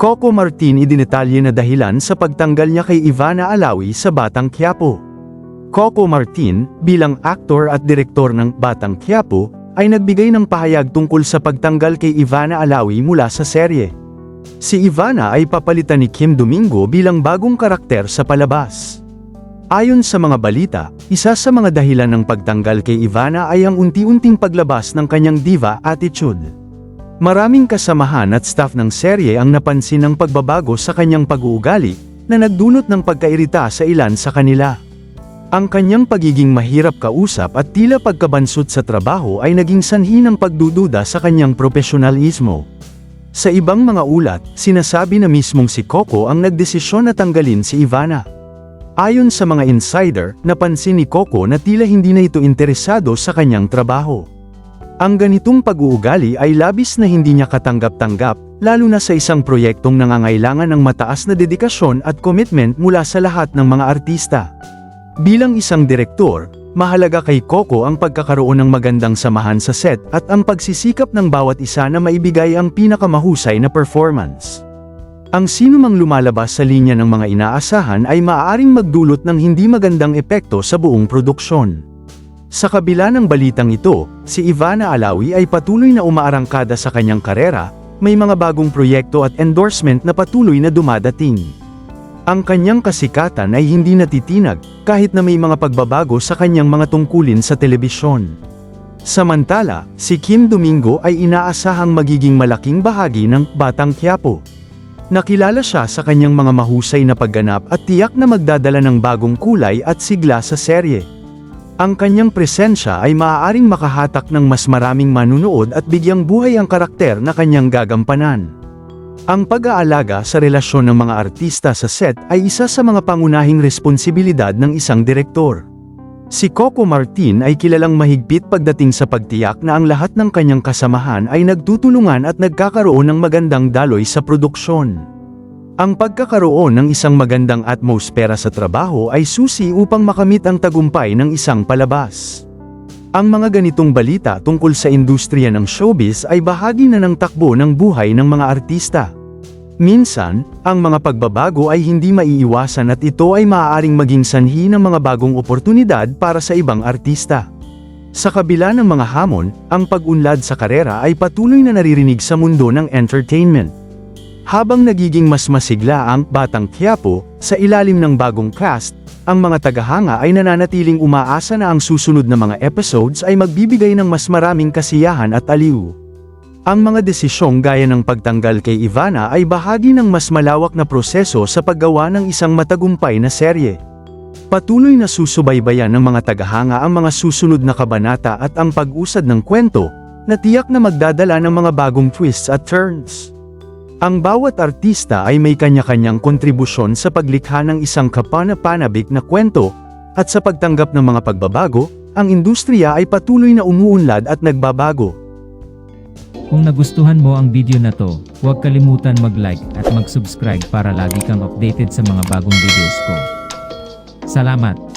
Coco Martin idinetalye na dahilan sa pagtanggal niya kay Ivana Alawi sa Batang Quiapo. Coco Martin, bilang aktor at direktor ng Batang Quiapo, ay nagbigay ng pahayag tungkol sa pagtanggal kay Ivana Alawi mula sa serye. Si Ivana ay papalitan ni Kim Domingo bilang bagong karakter sa palabas. Ayon sa mga balita, isa sa mga dahilan ng pagtanggal kay Ivana ay ang unti-unting paglabas ng kanyang diva attitude. Maraming kasamahan at staff ng serye ang napansin ng pagbabago sa kanyang pag-uugali, na nagdunot ng pagkairita sa ilan sa kanila. Ang kanyang pagiging mahirap kausap at tila pagkabansot sa trabaho ay naging sanhi ng pagdududa sa kanyang profesionalismo. Sa ibang mga ulat, sinasabi na mismong si Coco ang nagdesisyon na tanggalin si Ivana. Ayon sa mga insider, napansin ni Coco na tila hindi na ito interesado sa kanyang trabaho. Ang ganitong pag-uugali ay labis na hindi niya katanggap-tanggap, lalo na sa isang proyektong nangangailangan ng mataas na dedikasyon at commitment mula sa lahat ng mga artista. Bilang isang direktor, mahalaga kay Coco ang pagkakaroon ng magandang samahan sa set at ang pagsisikap ng bawat isa na maibigay ang pinakamahusay na performance. Ang sino mang lumalabas sa linya ng mga inaasahan ay maaaring magdulot ng hindi magandang epekto sa buong produksyon. Sa kabila ng balitang ito, si Ivana Alawi ay patuloy na umaarangkada sa kanyang karera, may mga bagong proyekto at endorsement na patuloy na dumadating. Ang kanyang kasikatan ay hindi natitinag, kahit na may mga pagbabago sa kanyang mga tungkulin sa telebisyon. Samantala, si Kim Domingo ay inaasahang magiging malaking bahagi ng Batang Quiapo. Nakilala siya sa kanyang mga mahusay na pagganap at tiyak na magdadala ng bagong kulay at sigla sa serye. Ang kanyang presensya ay maaaring makahatak ng mas maraming manunood at bigyang buhay ang karakter na kanyang gagampanan. Ang pag-aalaga sa relasyon ng mga artista sa set ay isa sa mga pangunahing responsibilidad ng isang direktor. Si Coco Martin ay kilalang mahigpit pagdating sa pagtiyak na ang lahat ng kanyang kasamahan ay nagtutulungan at nagkakaroon ng magandang daloy sa produksyon. Ang pagkakaroon ng isang magandang atmosfera sa trabaho ay susi upang makamit ang tagumpay ng isang palabas. Ang mga ganitong balita tungkol sa industriya ng showbiz ay bahagi na ng takbo ng buhay ng mga artista. Minsan, ang mga pagbabago ay hindi maiiwasan at ito ay maaaring maging sanhi ng mga bagong oportunidad para sa ibang artista. Sa kabila ng mga hamon, ang pag-unlad sa karera ay patuloy na naririnig sa mundo ng entertainment. Habang nagiging mas masigla ang Batang Quiapo, sa ilalim ng bagong cast, ang mga tagahanga ay nananatiling umaasa na ang susunod na mga episodes ay magbibigay ng mas maraming kasiyahan at aliw. Ang mga desisyong gaya ng pagtanggal kay Ivana ay bahagi ng mas malawak na proseso sa paggawa ng isang matagumpay na serye. Patuloy na susubaybayan ng mga tagahanga ang mga susunod na kabanata at ang pag-usad ng kwento, na tiyak na magdadala ng mga bagong twists at turns. Ang bawat artista ay may kanya-kanyang kontribusyon sa paglikha ng isang kapana-panabik na kwento, at sa pagtanggap ng mga pagbabago, ang industriya ay patuloy na umuunlad at nagbabago. Kung nagustuhan mo ang video na to, huwag kalimutan mag-like at mag-subscribe para lagi kang updated sa mga bagong videos ko. Salamat!